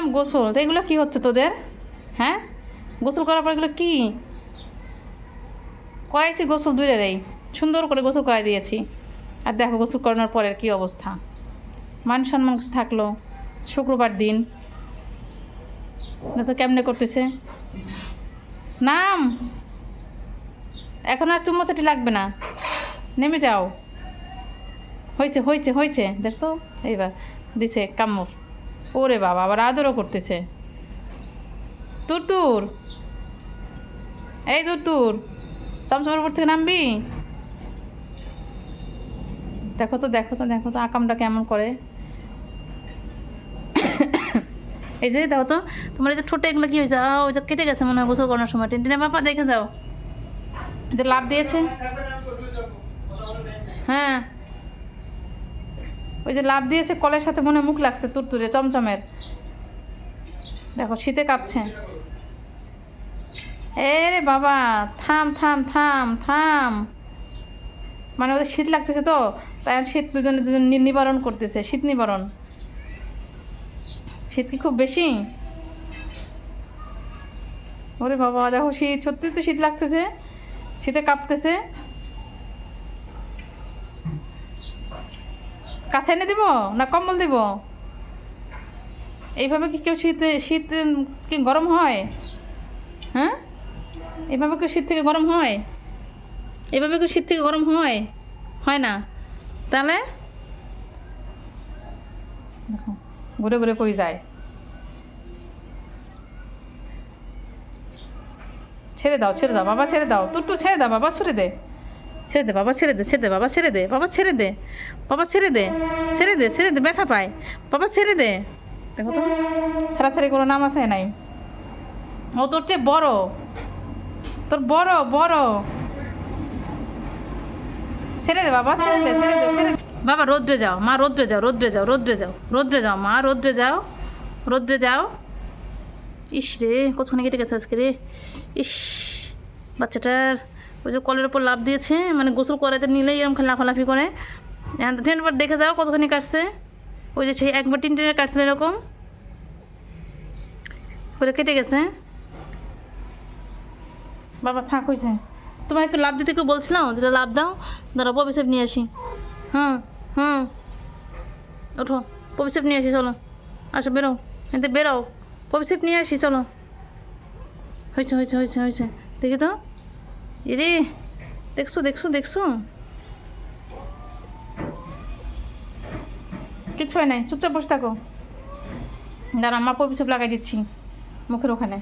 বললাম গোসল। তো এগুলো কী হচ্ছে তোদের? হ্যাঁ? গোসল করার পর এগুলো কী? করাইছি গোসল দূরের এই সুন্দর করে গোসল করাই দিয়েছি। আর দেখো, গোসল করানোর পরের কী অবস্থা? মান সম্মান থাকল? শুক্রবার দিন। তো কেমনে করতেছে? নাম! এখন আর চুম্মাচাটি লাগবে না। নেমে যাও। হয়েছে হয়েছে হয়েছে দেখতো? এইবার দিছে কামড়। ওরে বাবা, আবার আদরও করতেছে। তুর তুর এই তুর তুর চমচমের উপর থেকে নামবি? দেখো তো দেখো তো দেখো তো, আকামটা কেমন করে। এই যে, দেখো তো, তোমার এই যে ছোটো এগুলো কি হয়েছে? ওই যে কেটে গেছে মনে হয় গোসল করানোর সময়। টেনটিনে বাপা, দেখে যাও। যে লাভ দিয়েছে। হ্যাঁ। ওই যে লাভ দিয়েছে, কলের সাথে মনে মুখ লাগছে তুরতুরে, চমচমের। দেখো, শীতে কাঁপছে। এ রে বাবা, থাম থাম থাম থাম। মানে ওদের শীত লাগতেছে তো, তাই শীত দুজনে দুজন নিবারণ করতেছে, শীত নিবারণ। শীত কি খুব বেশি? ওরে বাবা, দেখো শীত, সত্যি তো শীত লাগতেছে, শীতে কাঁপতেছে। কাছে এনে দিব না কম্বল দিব? এইভাবে কি কেউ শীত শীত কি গরম হয়? হ্যাঁ? এভাবে কেউ শীত থেকে গরম হয়? এভাবে কেউ শীত থেকে গরম হয়? হয় না? তাহলে? দেখো, ঘুরে ঘুরে কই যায়? ছেড়ে দাও ছেড়ে দাও, বাবা ছেড়ে দাও। তোর তো ছেড়ে দাও, বাবা, ছুড়ে দে। ছেড়ে দে বাবা ছেড়ে দে ছেড়ে দে বাবা ছেড়ে দে বাবা ছেড়ে দে বাবা ছেড়ে দে ছেড়ে দে ছেড়ে দে ব্যথা পায় বাবা ছেড়ে দে দেখো তো ছাড়াছাড়ি কোনো নাম আছে নাই ও তোর চেয়ে বড় তোর বড় বড় ছেড়ে দে বাবা ছেড়ে দে ছেড়ে দে ছেড়ে দে। বাবা রোদ্রে যাও মা রোদ্রে যাও রোদ্রে যাও রোদ্রে যাও রোদ্রে যাও মা রোদ্রে যাও রোদ্রে যাও ইস রে কতখানি কেটে গেছে আজকে রে ইস বাচ্চাটার ওই যে কলের ওপর লাভ দিয়েছে মানে গোসল করাতে নিলেই এরকম লাফালাফি করে। ট্রেনবার দেখে যাও কতখানি কাটছে। ওই যে সেই একবার তিন ট্রেনে কাটছিল এরকম। করে কেটে গেছে। বাবা, থাক হয়েছে তোমার একটু লাভ দিতে কেউ বলছিলাম? যেটা লাভ দাও। দাঁড়া পবিসেপ নিয়ে আসি। হ্যাঁ হ্যাঁ ওঠো পবিসেপ নিয়ে আসি, চলো। আসো, বেরো। এতে বেরো। পবিসেপ নিয়ে আসি, চলো। হয়েছে হয়েছে হয়েছে হয়েছে দেখি তো। এরে দেখছ দেখছ দেখছ? কিছু হয় নাই, চুপচাপ বসে থাকো। দাঁড়া মা পবিসেপ লাগাই দিচ্ছি, মুখের ওখানে।